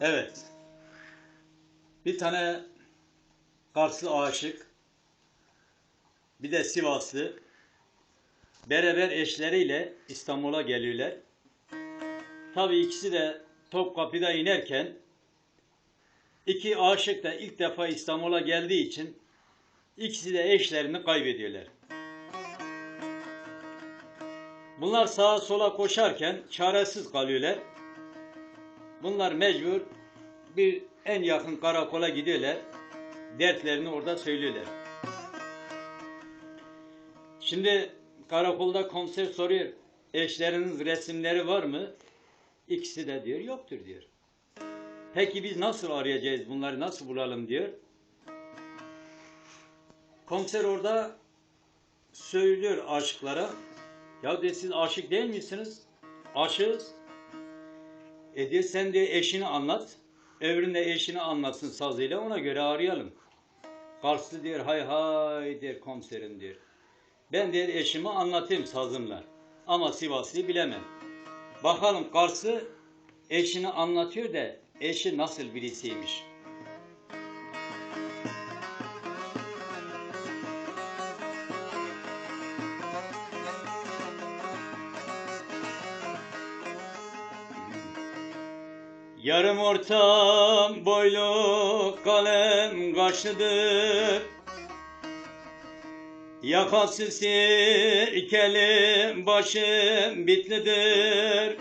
Evet. Bir tane Karslı aşık, bir de Sivaslı beraber eşleriyle İstanbul'a geliyorlar. Tabii ikisi de Topkapı'da inerken iki aşık da ilk defa İstanbul'a geldiği için ikisi de eşlerini kaybediyorlar. Bunlar sağa sola koşarken çaresiz kalıyorlar. Bunlar mecbur bir en yakın karakola gidiyorlar. Dertlerini orada söylüyorlar. Şimdi karakolda komiser soruyor. Eşleriniz resimleri var mı? İkisi de diyor yoktur diyor. Peki biz nasıl arayacağız bunları nasıl bulalım diyor. Komiser orada söylüyor aşıklara. Ya diyor siz aşık değil misiniz? Aşığız. E diyor sen diyor eşini anlat. Öbüründe eşini anlatsın sazıyla ona göre arayalım. Karslı diyor hay hay diyor komiserim diyor. Ben diyor eşimi anlatayım sazımla. Ama Sivaslı'yı bilemem. Bakalım Karslı eşini anlatıyor da eşi nasıl birisiymiş. Yarım ortam boylu kalem kaşlıdır. Yakası sirkeli başım bitlidir.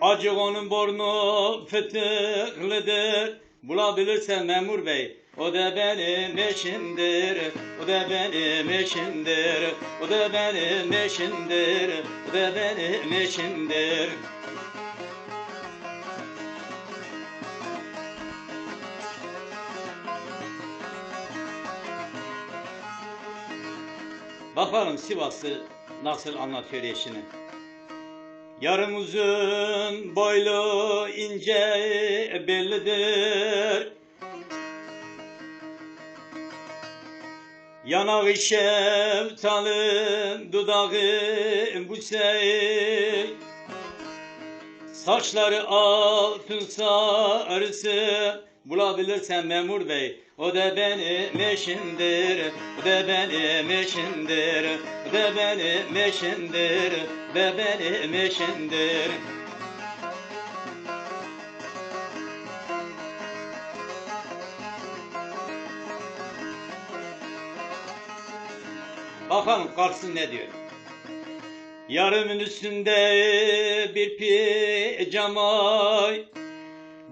Acı onun burnu fıtıklıdır. Bulabilirsen memur bey o da benim eşimdir. O da benim eşimdir. O da benim eşimdir. O da benim eşimdir Bakalım Sivaslı nasıl anlatıyor eşini. Yarım uzun boylu ince bellidir. Yanağı şeftalın dudağı bu şey. Saçları altın sarısı bulabilirsen memur bey o da benim eşimdir o da benim eşimdir o da benim eşimdir o da benim eşimdir Bakalım Kars'ın ne diyor? Yarımın üstünde bir pijama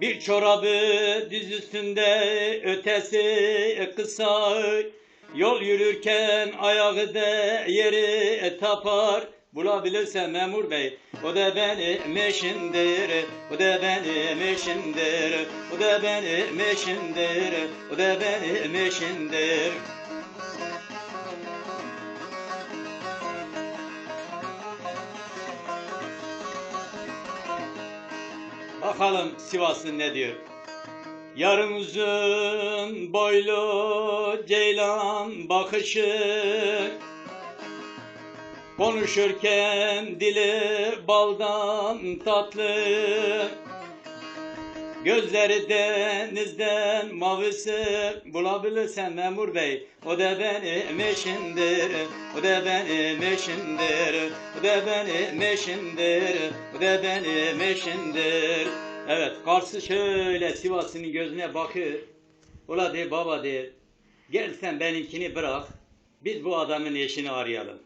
Bir çorabı diz üstünde ötesi kısa. Yol yürürken ayağı da yeri tapar. Bulabilirsen memur bey O da benim eşimdir. O da benim eşimdir. O da benim eşimdir. O da benim eşimdir Bakalım Sivaslı ne diyor? Yarım uzun boylu ceylan bakışı. Konuşurken dili baldan tatlı. Gözleri denizden mavisi. Bulabilirsen memur bey O da benim eşimdir. O da benim eşimdir. O da benim eşimdir. O da benim eşimdir Evet karşı şöyle Sivas'ın gözüne bakır. Ola de baba de Gel sen benimkini bırak. Biz bu adamın eşini arayalım